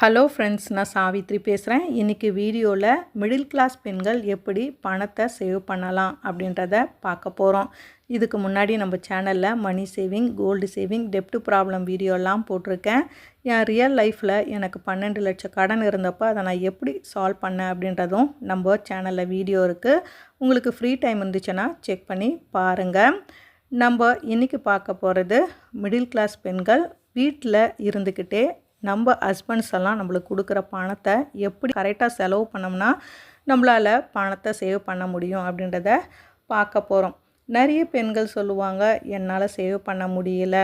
Hello friends நான் சாவித்ரி பேசுகிறேன் இன்றைக்கி வீடியோவில் மிடில் கிளாஸ் பெண்கள் எப்படி பணத்தை சேவ் பண்ணலாம் அப்படின்றத பார்க்க போகிறோம் இதுக்கு முன்னாடி நம்ம சேனலில் மணி சேவிங் கோல்டு சேவிங் டெப்ட் ப்ராப்ளம் வீடியோலாம் போட்டிருக்கேன். என் ரியல் லைஃப்பில் எனக்கு பன்னெண்டு லட்சம் கடன் இருந்தப்போ அதை நான் எப்படி சால்வ் பண்ணேன் அப்படின்றதும் நம்ம சேனலில் வீடியோ இருக்குது உங்களுக்கு ஃப்ரீ டைம் இருந்துச்சுன்னா செக் பண்ணி பாருங்கள் நம்ம இன்றைக்கி பார்க்க போகிறது மிடில் கிளாஸ் பெண்கள் வீட்டில் இருந்துக்கிட்டே நம்ம ஹஸ்பண்ட்ஸ் எல்லாம் நம்மளுக்கு கொடுக்குற பணத்தை எப்படி கரெக்டாக செலவு பண்ணோம்னா நம்மளால் பணத்தை சேவ் பண்ண முடியும் அப்படின்றத பார்க்க போகிறோம் நிறைய பெண்கள் சொல்லுவாங்க என்னால் சேவ் பண்ண முடியல.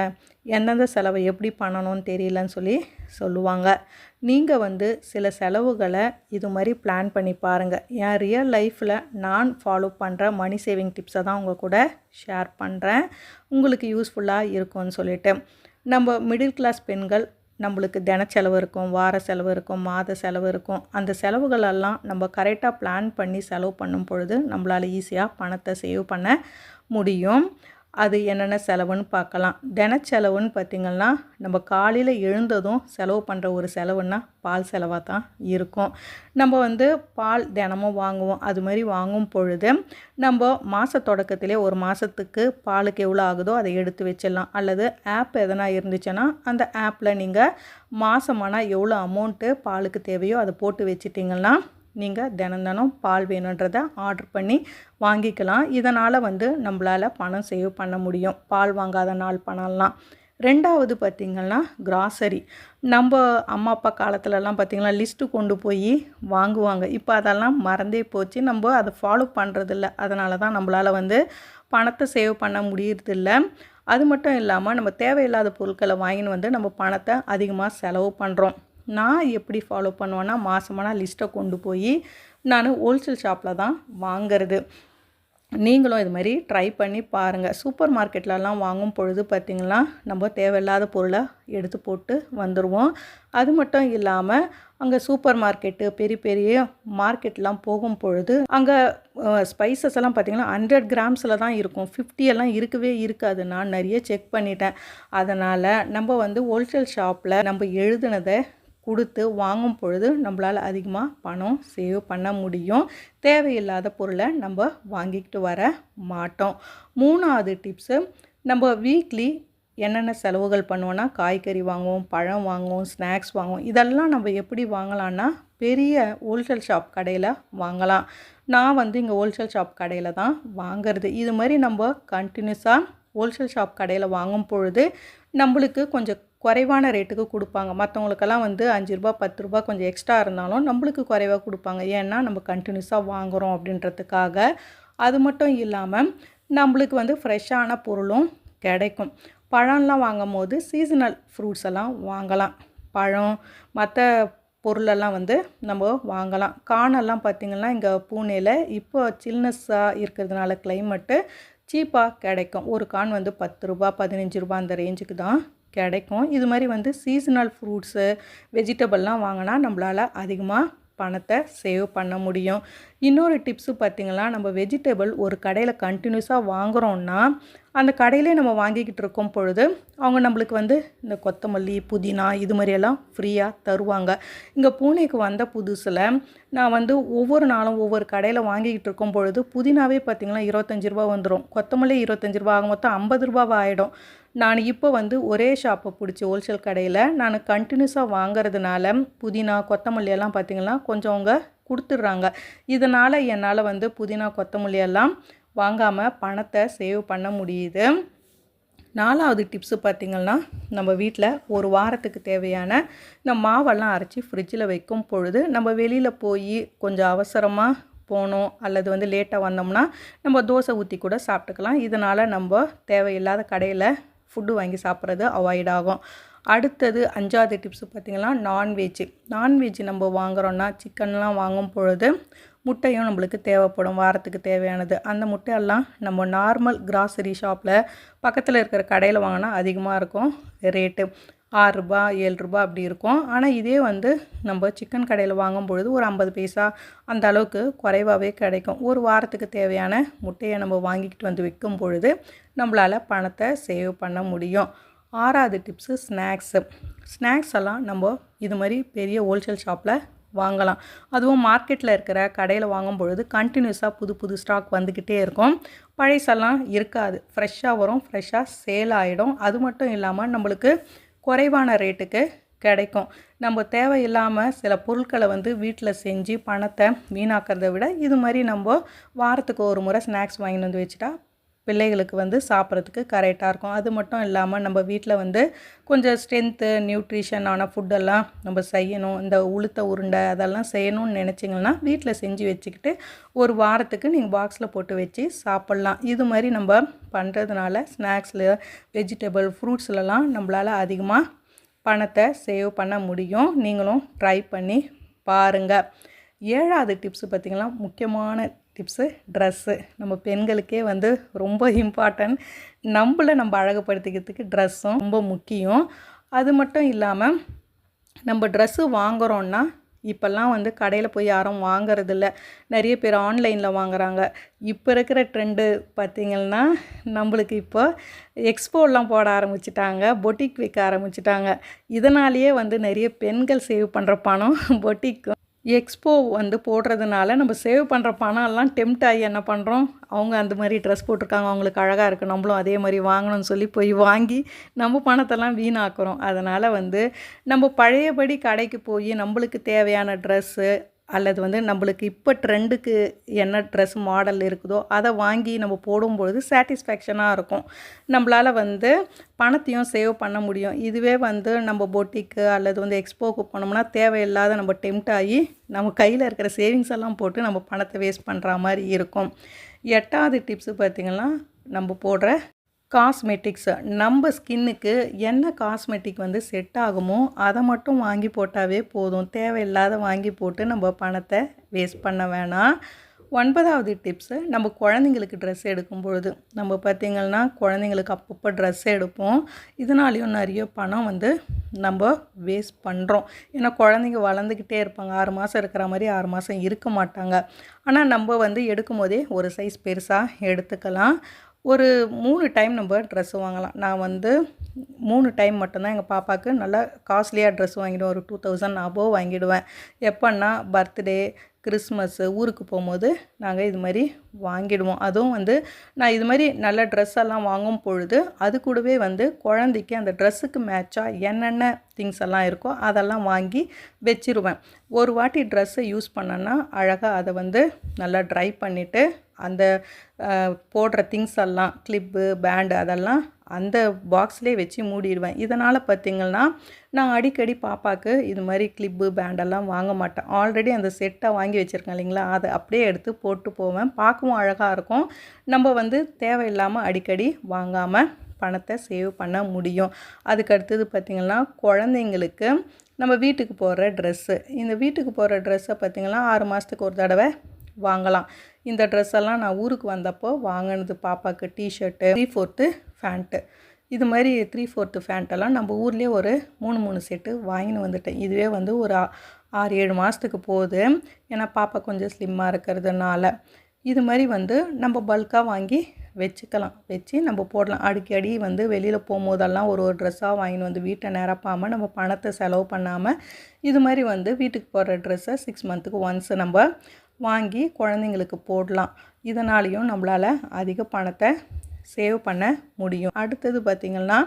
எந்தெந்த செலவை எப்படி பண்ணணும்னு தெரியலன்னு சொல்லி சொல்லுவாங்க. நீங்கள் வந்து சில செலவுகளை இது மாதிரி பிளான் பண்ணி பாருங்கள் என் ரியல் லைஃப்பில் நான் ஃபாலோ பண்ணுற மணி சேவிங் டிப்ஸை தான் உங்கள் கூட ஷேர் பண்ணுறேன் உங்களுக்கு யூஸ்ஃபுல்லாக இருக்கும்னு சொல்லிட்டு. நம்ம மிடில் கிளாஸ் பெண்கள் நம்மளுக்கு தின செலவு இருக்கும் வார செலவு இருக்கும் மாத செலவு இருக்கும். அந்த செலவுகளெல்லாம் நம்ம கரெக்டாக பிளான் பண்ணி செலவு பண்ணும் பொழுது நம்மளால் ஈஸியாக பணத்தை சேவ் பண்ண முடியும். அது என்னென்ன செலவுன்னு பார்க்கலாம். தினச்செலவுன்னு பார்த்திங்கன்னா நம்ம காலையில் எழுந்ததும் செலவு பண்ணுற ஒரு செலவுன்னா பால் செலவாக தான் இருக்கும். நம்ம வந்து பால் தினமும் வாங்குவோம். அது மாதிரி வாங்கும் பொழுது நம்ம மாத தொடக்கத்திலே ஒரு மாதத்துக்கு பாலுக்கு எவ்வளோ ஆகுதோ அதை எடுத்து வச்சிடலாம். அல்லது ஆப் எதனா இருந்துச்சுன்னா அந்த ஆப்பில் நீங்கள் மாதமானால் எவ்வளோ அமௌண்ட்டு பாலுக்கு தேவையோ அதை போட்டு வச்சிட்டிங்கன்னா நீங்கள் தினம் தினம் பால் வேணுன்றதை ஆர்டர் பண்ணி வாங்கிக்கலாம். இதனால் வந்து நம்மளால் பணம் சேவ் பண்ண முடியும். பால் வாங்காத நாள் பணம்லாம். ரெண்டாவது பார்த்திங்கன்னா கிராசரி நம்ம அம்மா அப்பா காலத்துலலாம் பார்த்திங்கன்னா லிஸ்ட்டு கொண்டு போய் வாங்குவாங்க. இப்போ அதெல்லாம் மறந்தே போச்சு. நம்ம அதை ஃபாலோ பண்ணுறதில்ல அதனால தான் நம்மளால் வந்து பணத்தை சேவ் பண்ண முடியறதில்ல. அது மட்டும் இல்லாமல் நம்ம தேவையில்லாத பொருட்களை வாங்கின்னு வந்து நம்ம பணத்தை அதிகமாக செலவு பண்ணுறோம் நான் எப்படி ஃபாலோ பண்ணுவேன்னா மாதமான லிஸ்ட்டை கொண்டு போய் நான் ஹோல்சேல் ஷாப்பில் தான் வாங்கிறது. நீங்களும் இது மாதிரி ட்ரை பண்ணி பாருங்கள் சூப்பர் மார்க்கெட்லலாம் வாங்கும் பொழுது பார்த்திங்கன்னா நம்ம தேவையில்லாத பொருளை எடுத்து போட்டு வந்துடுவோம் அது மட்டும் இல்லாமல் அங்கே சூப்பர் மார்க்கெட்டு பெரிய பெரிய மார்க்கெட்லாம் போகும் பொழுது அங்கே ஸ்பைசஸ் எல்லாம் பார்த்திங்கன்னா ஹண்ட்ரட் கிராம்ஸில் தான் இருக்கும். ஃபிஃப்டி எல்லாம் இருக்கவே இருக்காது. நான் நிறைய செக் பண்ணிட்டேன். அதனால் நம்ம வந்து ஹோல்சேல் ஷாப்பில் நம்ம எழுதுனதை கொடுத்து வாங்கும் பொழுது நம்மளால் அதிகமாக பணம் சேவ் பண்ண முடியும். தேவையில்லாத பொருளை நம்ம வாங்கிக்கிட்டு வர மாட்டோம். மூணாவது டிப்ஸு நம்ம வீக்லி என்னென்ன செலவுகள் பண்ணுவோன்னா காய்கறி வாங்குவோம் பழம் வாங்குவோம் ஸ்நாக்ஸ் வாங்குவோம். இதெல்லாம் நம்ம எப்படி வாங்கலான்னா பெரிய ஹோல்சேல் ஷாப் கடையில் வாங்கலாம். நான் வந்து இங்கே ஹோல்சேல் ஷாப் கடையில் தான் வாங்கிறது. இது மாதிரி நம்ம கண்டினியூஸாக ஹோல்சேல் ஷாப் கடையில் வாங்கும் பொழுது நம்மளுக்கு கொஞ்சம் குறைவான ரேட்டுக்கு கொடுப்பாங்க. மற்றவங்களுக்கெல்லாம் வந்து அஞ்சு ரூபா பத்து ரூபா கொஞ்சம் எக்ஸ்ட்ரா இருந்தாலும் நம்மளுக்கு குறைவாக கொடுப்பாங்க. ஏன்னா நம்ம கண்டினியூஸாக வாங்குகிறோம் அப்படின்றதுக்காக. அது மட்டும் இல்லாமல் நம்மளுக்கு வந்து ஃப்ரெஷ்ஷான பொருளும் கிடைக்கும். பழம்லாம் வாங்கும் போது சீசனல் ஃப்ரூட்ஸ் எல்லாம் வாங்கலாம். பழம் மற்ற பொருளெல்லாம் வந்து நம்ம வாங்கலாம். காணெல்லாம் பார்த்திங்கன்னா இங்கே பூனேயில் இப்போ சில்னஸ்ஸாக இருக்கிறதுனால கிளைமேட்டு சீப்பாக கிடைக்கும். ஒரு கான் வந்து பத்து ரூபா பதினஞ்சு ரூபா அந்த ரேஞ்சுக்கு தான் கிடைக்கும். இது மாதிரி வந்து சீசனல் ஃப்ரூட்ஸு வெஜிடபிள்லாம் வாங்கினா நம்மளால் அதிகமாக பணத்தை சேவ் பண்ண முடியும். இன்னொரு டிப்ஸு பார்த்திங்கன்னா நம்ம வெஜிடபிள் ஒரு கடையில் கண்டினியூஸாக வாங்குகிறோன்னா அந்த கடையிலே நம்ம வாங்கிக்கிட்டு இருக்கும் பொழுது அவங்க நம்மளுக்கு வந்து இந்த கொத்தமல்லி புதினா இது மாதிரியெல்லாம் ஃப்ரீயாக தருவாங்க. இங்கே பூனேக்கு வந்த புதுசில் நான் வந்து ஒவ்வொரு நாளும் ஒவ்வொரு கடையில் வாங்கிக்கிட்டு இருக்கும் பொழுது புதினாவே பார்த்திங்கன்னா இருபத்தஞ்சி ரூபா வந்துடும் கொத்தமல்லி இருபத்தஞ்சி ரூபா ஆகும் மொத்தம் ஐம்பது ரூபாவாக ஆகிடும் நான் இப்போ வந்து ஒரே ஷாப்பை பிடிச்சி ஹோல்சேல் கடையில் நான் கண்டினியூஸாக வாங்குறதுனால புதினா கொத்தமல்லி எல்லாம் பார்த்திங்கன்னா கொஞ்சம் அவங்க கொடுத்துட்றாங்க. இதனால் என்னால் வந்து புதினா கொத்தமல்லி எல்லாம் வாங்காமல் பணத்தை சேவ் பண்ண முடியுது. நாலாவது டிப்ஸு பார்த்திங்கன்னா நம்ம வீட்டில் ஒரு வாரத்துக்கு தேவையான இந்த மாவெல்லாம் அரைச்சி ஃப்ரிட்ஜில் வைக்கும் பொழுது நம்ம வெளியில் போய் கொஞ்சம் அவசரமாக போனோம் அல்லது வந்து லேட்டாக வந்தோம்னா நம்ம தோசை ஊற்றி கூட சாப்பிட்டுக்கலாம். இதனால் நம்ம தேவையில்லாத கடையில் ஃபுட்டு வாங்கி சாப்பிட்றது அவாய்ட் ஆகும். அடுத்தது அஞ்சாவது டிப்ஸு பார்த்திங்கன்னா நான்வெஜ்ஜு நான்வெஜ் நம்ம வாங்குகிறோன்னா சிக்கன்லாம் வாங்கும் பொழுது முட்டையும் நம்மளுக்கு தேவைப்படும் வாரத்துக்கு தேவையானது. அந்த முட்டையெல்லாம் நம்ம நார்மல் கிராசரி ஷாப்பில் பக்கத்தில் இருக்கிற கடையில் வாங்கினா அதிகமாக இருக்கும். ரேட்டு ஆறுரூபா ஏழு ரூபா அப்படி இருக்கும். ஆனால் இதே வந்து நம்ம சிக்கன் கடையில் வாங்கும் பொழுது ஒரு ஐம்பது பைசா அந்த அளவுக்கு குறைவாகவே கிடைக்கும். ஒரு வாரத்துக்கு தேவையான முட்டையை நம்ம வாங்கிக்கிட்டு வந்து விற்கும் பொழுது நம்மளால் பணத்தை சேவ் பண்ண முடியும். ஆறாவது டிப்ஸு ஸ்நாக்ஸு ஸ்நாக்ஸ் எல்லாம் நம்ம இது மாதிரி பெரிய ஹோல்சேல் ஷாப்பில் வாங்கலாம். அதுவும் மார்க்கெட்டில் இருக்கிற கடையில் வாங்கும் பொழுது கண்டினியூஸாக புது புது ஸ்டாக் வந்துக்கிட்டே இருக்கும். பழைசெல்லாம் இருக்காது. ஃப்ரெஷ்ஷாக வரும். ஃப்ரெஷ்ஷாக சேல் ஆகிடும் அது மட்டும் இல்லாமல் நம்மளுக்கு குறைவான ரேட்டுக்கு கிடைக்கும். நம்ம தேவையில்லாமல் சில பொருட்களை வந்து வீட்டில் செஞ்சு பணத்தை வீணாக்கிறத விட இது மாதிரி நம்ம வாரத்துக்கு ஒரு முறை ஸ்நாக்ஸ் வாங்கிட்டு வந்து வச்சுட்டா பிள்ளைகளுக்கு வந்து சாப்பிட்றதுக்கு கரெக்டாக இருக்கும். அது மட்டும் இல்லாமல் நம்ம வீட்டில் வந்து கொஞ்சம் ஸ்ட்ரென்த்து நியூட்ரிஷனான ஃபுட்டெல்லாம் நம்ம செய்யணும். இந்த உளுத்த உருண்டை அதெல்லாம் செய்யணும்னு நினச்சிங்கன்னா வீட்டில் செஞ்சு வச்சுக்கிட்டு ஒரு வாரத்துக்கு நீங்கள் பாக்ஸில் போட்டு வச்சு சாப்பிட்லாம். இது மாதிரி நம்ம பண்ணுறதுனால ஸ்நாக்ஸில் வெஜிடபிள் ஃப்ரூட்ஸ்லலாம் நம்மளால் அதிகமாக பணத்தை சேவ் பண்ண முடியும். நீங்களும் ட்ரை பண்ணி பாருங்கள் ஏழாவது டிப்ஸு பார்த்திங்கன்னா முக்கியமான டிப்ஸு ட்ரெஸ்ஸு. நம்ம பெண்களுக்கே வந்து ரொம்ப இம்பார்ட்டன்ட். நம்மளை நம்ம அழகுப்படுத்திக்கிறதுக்கு ட்ரெஸ்ஸும் ரொம்ப முக்கியம். அது மட்டும் இல்லாமல் நம்ம ட்ரெஸ்ஸு வாங்குகிறோன்னா இப்போல்லாம் வந்து கடையில் போய் யாரும் வாங்குறதில்ல. நிறைய பேர் ஆன்லைனில் வாங்குறாங்க. இப்போ இருக்கிற ட்ரெண்டு பார்த்திங்கன்னா நம்மளுக்கு இப்போ எக்ஸ்போலாம் போட ஆரம்பிச்சிட்டாங்க பொட்டிக் வைக்க ஆரம்பிச்சிட்டாங்க. இதனாலேயே வந்து நிறைய பெண்கள் சேவ் பண்ணுற பணம் பொட்டிக்கும். எக்ஸ்போ வந்து போடுறதுனால நம்ம சேவ் பண்ணுற பணம்லாம் டெம்ட் ஆகி என்ன பண்ணுறோம் அவங்க அந்த மாதிரி ட்ரெஸ் போட்டிருக்காங்க அவங்களுக்கு அழகாக இருக்குது நம்மளும் அதே மாதிரி வாங்கணும்னு சொல்லி போய் வாங்கி நம்ம பணத்தெல்லாம் வீணாக்குறோம். அதனால் வந்து நம்ம பழையபடி கடைக்கு போய் நம்மளுக்கு தேவையான ட்ரெஸ்ஸு அல்லது வந்து நம்மளுக்கு இப்போ ட்ரெண்டுக்கு என்ன ட்ரெஸ் மாடல் இருக்குதோ அதை வாங்கி நம்ம போடும்பொழுது சாட்டிஸ்ஃபேக்ஷனாக இருக்கும். நம்மளால் வந்து பணத்தையும் சேவ் பண்ண முடியும். இதுவே வந்து நம்ம பொட்டிக்கு அல்லது வந்து எக்ஸ்போக்கு போனோம்னா தேவையில்லாத நம்ம டெம்ட் ஆகி நம்ம கையில் இருக்கிற சேவிங்ஸ் எல்லாம் போட்டு நம்ம பணத்தை வேஸ்ட் பண்ணுற மாதிரி இருக்கும். எட்டாவது டிப்ஸு பார்த்திங்கன்னா நம்ம போடுற காஸ்மெட்டிக்ஸு. நம்ம ஸ்கின்னுக்கு என்ன காஸ்மெட்டிக் வந்து செட் ஆகுமோ அதை மட்டும் வாங்கி போட்டாவே போதும். தேவையில்லாத வாங்கி போட்டு நம்ம பணத்தை வேஸ்ட் பண்ண வேணாம். ஒன்பதாவது டிப்ஸு நம்ம குழந்தைங்களுக்கு ட்ரெஸ் எடுக்கும் பொழுது. நம்ம பார்த்திங்கன்னா குழந்தைங்களுக்கு அப்பப்போ ட்ரெஸ் எடுப்போம். இதனாலேயும் நிறைய பணம் வந்து நம்ம வேஸ்ட் பண்ணுறோம் ஏன்னா குழந்தைங்க வளர்ந்துக்கிட்டே இருப்பாங்க. ஆறு மாதம் இருக்கிற மாதிரி ஆறு மாதம் இருக்க மாட்டாங்க. ஆனால் நம்ம வந்து எடுக்கும் போதே ஒரு சைஸ் பெருசாக எடுத்துக்கலாம். ஒரு மூணு டைம் நம்ம ட்ரெஸ் வாங்கலாம். நான் வந்து மூணு டைம் மட்டும்தான் எங்கள் பாப்பாவுக்கு நல்லா காஸ்ட்லியாக ட்ரெஸ் வாங்கிடுவேன். ஒரு டூ தௌசண்ட் அபோவ் வாங்கிடுவேன். எப்போன்னா பர்த்டே கிறிஸ்மஸ்ஸு ஊருக்கு போகும்போது நாங்கள் இது மாதிரி வாங்கிடுவோம். அதுவும் வந்து நான் இது மாதிரி நல்ல ட்ரெஸ் எல்லாம் வாங்கும் பொழுது அது கூடவே வந்து குழந்தைக்கு அந்த ட்ரெஸ்ஸுக்கு மேட்சாக என்னென்ன திங்ஸ் எல்லாம் இருக்கோ அதெல்லாம் வாங்கி வச்சிருவேன். ஒரு வாட்டி ட்ரெஸ்ஸை யூஸ் பண்ணேன்னா அழகாக அதை வந்து நல்லா ட்ரை பண்ணிவிட்டு அந்த போடுற திங்ஸ் எல்லாம் கிளிப்பு பேண்டு அதெல்லாம் அந்த பாக்ஸ்லேயே வச்சு மூடிடுவேன். இதனால் பார்த்திங்கன்னா நான் அடிக்கடி பாப்பாவுக்கு இது மாதிரி கிளிப்பு பேண்டெல்லாம் வாங்க மாட்டேன். ஆல்ரெடி அந்த செட்டை வாங்கி வச்சுருக்கேன் இல்லைங்களா? அதை அப்படியே எடுத்து போட்டு போவேன். பார்க்கவும் அழகாக இருக்கும். நம்ம வந்து தேவையில்லாமல் அடிக்கடி வாங்காமல் பணத்தை சேவ் பண்ண முடியும். அதுக்கு அடுத்தது பார்த்திங்கன்னா குழந்தைங்களுக்கு நம்ம வீட்டுக்கு போடுற ட்ரெஸ்ஸு இந்த வீட்டுக்கு போடுற ட்ரெஸ்ஸை பார்த்திங்கன்னா ஆறு மாதத்துக்கு ஒரு தடவை வாங்கலாம். இந்த ட்ரெஸ் எல்லாம் நான் ஊருக்கு வந்தப்போ வாங்கினது பாப்பாவுக்கு டிஷர்ட்டு ஃபோர்ட்டு ஃபோர்த்து ஃபேண்ட்டு. இது மாதிரி த்ரீ ஃபோர்த்து ஃபேண்ட்டெல்லாம் நம்ம ஊர்லேயே ஒரு மூணு மூணு செட்டு வாங்கின்னு வந்துட்டேன். இதுவே வந்து ஒரு ஆறு ஏழு மாதத்துக்கு போகுது. ஏன்னா பாப்பா கொஞ்சம் ஸ்லிம்மாக இருக்கிறதுனால. இது மாதிரி வந்து நம்ம பல்காக வாங்கி வச்சுக்கலாம். வச்சு நம்ம போடலாம். அடிக்கடி வந்து வெளியில் போகும்போதெல்லாம் ஒரு ஒரு ட்ரெஸ்ஸாக வாங்கின்னு வந்து வீட்டை நிரப்பாமல் நம்ம பணத்தை செலவு பண்ணாமல் இது மாதிரி வந்து வீட்டுக்கு போடுற ட்ரெஸ்ஸை சிக்ஸ் மந்த்துக்கு ஒன்ஸ் நம்ம வாங்கி குழந்தைங்களுக்கு போடலாம். இதனாலேயும் நம்மளால் அதிக பணத்தை சேவ் பண்ண முடியும். அடுத்தது பார்த்திங்கன்னா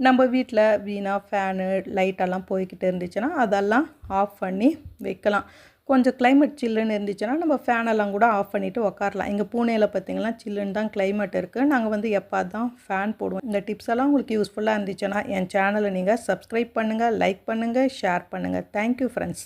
நம்ம வீட்டில் வீணாக ஃபேனு லைட்டெல்லாம் போய்கிட்டு இருந்துச்சுன்னா அதெல்லாம் ஆஃப் பண்ணி வைக்கலாம். கொஞ்சம் கிளைமேட் சில்லுன்னு இருந்துச்சுன்னா நம்ம ஃபேனெல்லாம் கூட ஆஃப் பண்ணிவிட்டு உக்காரலாம். எங்கள் பூனேயில் பார்த்திங்கன்னா சில்லுன்னு தான் கிளைமேட் இருக்குது நாங்கள் வந்து எப்போ தான் ஃபேன் போடுவோம். இந்த டிப்ஸ் எல்லாம் உங்களுக்கு யூஸ்ஃபுல்லாக இருந்துச்சுன்னா என் சேனலை நீங்கள் சப்ஸ்கிரைப் பண்ணுங்கள் லைக் பண்ணுங்கள் ஷேர் பண்ணுங்கள் தேங்க்யூ ஃப்ரெண்ட்ஸ்